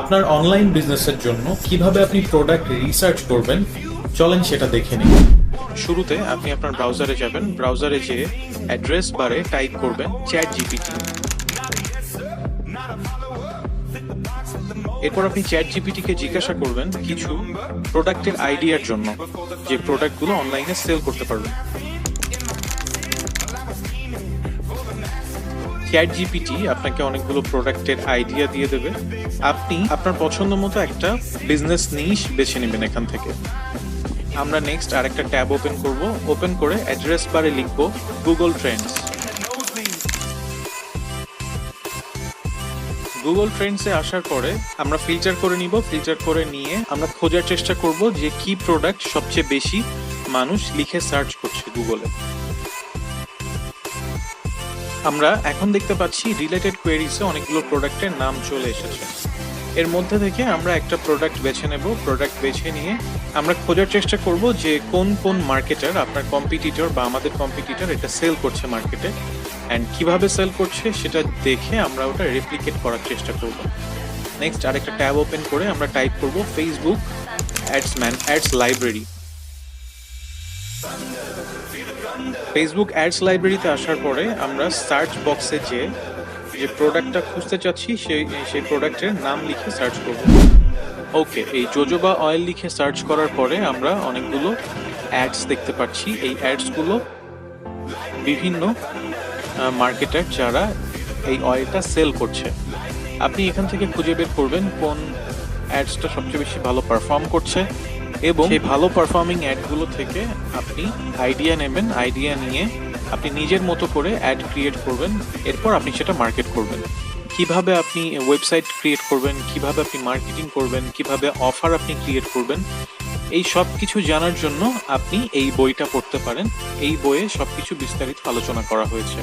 আপনার অনলাইন বিজনেসের জন্য কীভাবে আপনি প্রোডাক্ট রিসার্চ করবেন, চলেন সেটা দেখে নিন শুরুতে আপনি আপনার ব্রাউজারে যাবেন। ব্রাউজারে যেয়ে অ্যাড্রেস বারে টাইপ করবেন চ্যাট জিপিটি এরপর আপনি চ্যাট জিপিটিকে জিজ্ঞাসা করবেন কিছু প্রোডাক্টের আইডিয়ার জন্য, যে প্রোডাক্টগুলো অনলাইনে সেল করতে পারবেন। চ্যাট জিপিটি আপনাকে অনেকগুলো প্রোডাক্টের আইডিয়া দিয়ে দেবে। আপনি আপনার পছন্দ মতো একটা বিজনেস নিশ বেছে নেবেন এখান থেকে। আমরা নেক্সট আরেকটা ট্যাব ওপেন করব। ওপেন করে অ্যাড্রেস বারে লিখব গুগল ট্রেন্ডস গুগল ট্রেন্ডসে আসার পরে আমরা ফিল্টার করে নিব। ফিল্টার করে নিয়ে আমরা খোঁজার চেষ্টা করব যে কি প্রোডাক্ট সবচেয়ে বেশি মানুষ লিখে সার্চ করছে গুগলে আমরা এখন দেখতে পাচ্ছি রিলেটেড কোয়েরিজে অনেকগুলো প্রোডাক্টের নাম চলে এসেছে। এর মধ্যে থেকে আমরা একটা প্রোডাক্ট বেছে নেব প্রোডাক্ট বেছে নিয়ে আমরা খোঁজার চেষ্টা করব যে কোন কোন মার্কেটার আপনার কম্পিটিটর বা আমাদের কম্পিটিটর এটা সেল করছে মার্কেটে অ্যান্ড কীভাবে সেল করছে সেটা দেখে আমরা ওটা রেপ্লিকেট করার চেষ্টা করব। নেক্সট আরেকটা ট্যাব ওপেন করে আমরা টাইপ করব Facebook ads man ads library Facebook ads লাইব্রেরিতে আসার পরে আমরা সার্চ বক্সে যে যে প্রোডাক্টটা খুঁজতে চাচ্ছি, সেই সেই প্রোডাক্টের নাম লিখে সার্চ করব। ওকে এই জোজোবা অয়েল লিখে সার্চ করার পরে আমরা অনেকগুলো অ্যাডস দেখতে পাচ্ছি। এই অ্যাডসগুলো বিভিন্ন মার্কেটার যারা এই অয়েলটা সেল করছে। আপনি এখান থেকে খুঁজে বের করবেন কোন অ্যাডসটা সবচেয়ে বেশি ভালো পারফর্ম করছে। এবং সেই ভালো পারফর্মিং অ্যাডগুলো থেকে আপনি আইডিয়া নেবেন আইডিয়া নিয়ে আপনি নিজের মতো করে অ্যাড ক্রিয়েট করবেন, এরপর আপনি সেটা মার্কেট করবেন। কীভাবে আপনি ওয়েবসাইট ক্রিয়েট করবেন, কীভাবে আপনি মার্কেটিং করবেন, কীভাবে অফার আপনি ক্রিয়েট করবেন, এই সব কিছু জানার জন্য আপনি এই বইটা পড়তে পারেন। এই বইয়ে সব কিছু বিস্তারিত আলোচনা করা হয়েছে।